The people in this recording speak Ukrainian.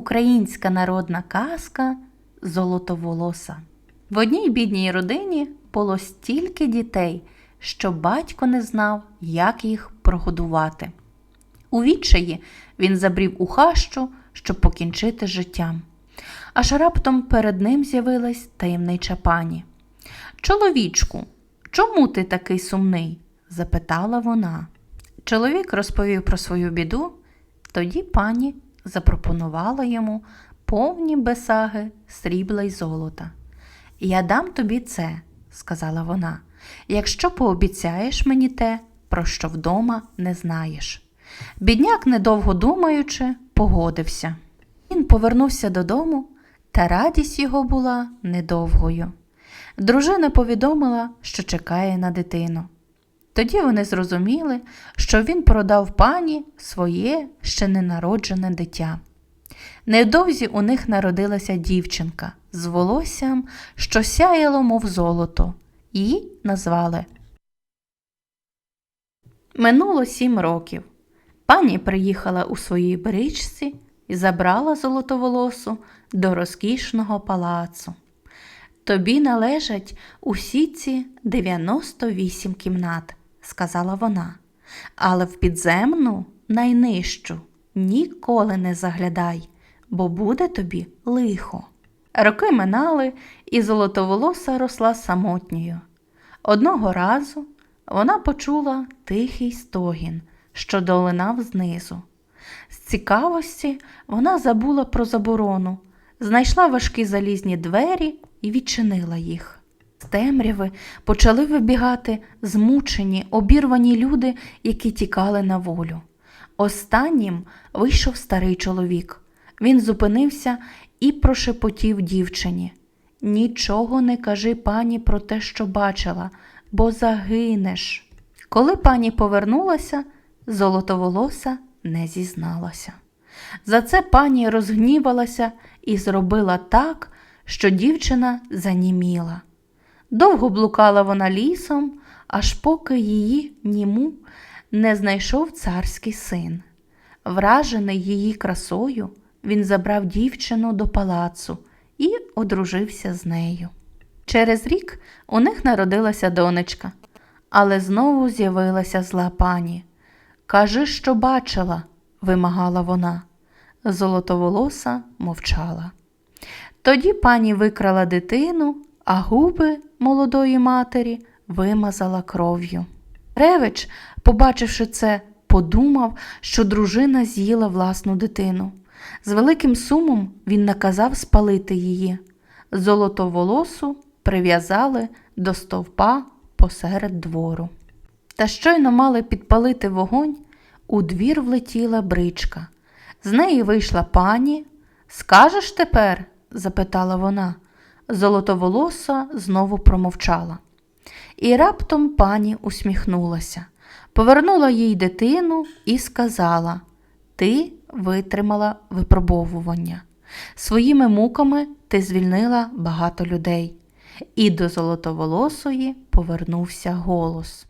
Українська народна казка Золотоволоса. В одній бідній родині було стільки дітей, що батько не знав, як їх прогодувати. У відчаї він забрів у хащу, щоб покінчити з життям. Аж раптом перед ним з'явилась таємнича пані. Чоловічку, чому ти такий сумний? запитала вона. Чоловік розповів про свою біду, тоді пані запропонувала йому повні бесаги срібла й золота. Я дам тобі це, сказала вона, якщо пообіцяєш мені те, про що вдома не знаєш. Бідняк, недовго думаючи, погодився. Він повернувся додому, та радість його була недовгою. Дружина повідомила, що чекає на дитину. Тоді вони зрозуміли, що він продав пані своє ще ненароджене дитя. Невдовзі у них народилася дівчинка з волоссям, що сяяло, мов золото, її назвали. Минуло сім років. Пані приїхала у своїй бричці і забрала золотоволосу до розкішного палацу. Тобі належать усі ці 98 кімнат, сказала вона, але в підземну, найнижчу, ніколи не заглядай, бо буде тобі лихо. Роки минали, і золотоволоса росла самотньою. Одного разу вона почула тихий стогін, що долинав знизу. З цікавості вона забула про заборону, знайшла важкі залізні двері і відчинила їх. Темряви почали вибігати змучені, обірвані люди, які тікали на волю. Останнім вийшов старий чоловік. Він зупинився і прошепотів дівчині. Нічого не кажи пані про те, що бачила, бо загинеш. Коли пані повернулася, золотоволоса не зізналася. За це пані розгнівалася і зробила так, що дівчина заніміла. Довго блукала вона лісом, аж поки її німу не знайшов царський син. Вражений її красою, він забрав дівчину до палацу і одружився з нею. Через рік у них народилася донечка, але знову з'явилася зла пані. Кажи, що бачила, вимагала вона. Золотоволоса мовчала. Тоді пані викрала дитину, а губи молодої матері вимазала кров'ю. Ревич, побачивши це, подумав, що дружина з'їла власну дитину. З великим сумом він наказав спалити її. Золотоволосу прив'язали до стовпа посеред двору. Та щойно мали підпалити вогонь, у двір влетіла бричка. З неї вийшла пані. Скажеш тепер? запитала вона. Золотоволоса знову промовчала. І раптом пані усміхнулася, повернула їй дитину і сказала: Ти витримала випробовування. Своїми муками ти звільнила багато людей. І до золотоволосої повернувся голос.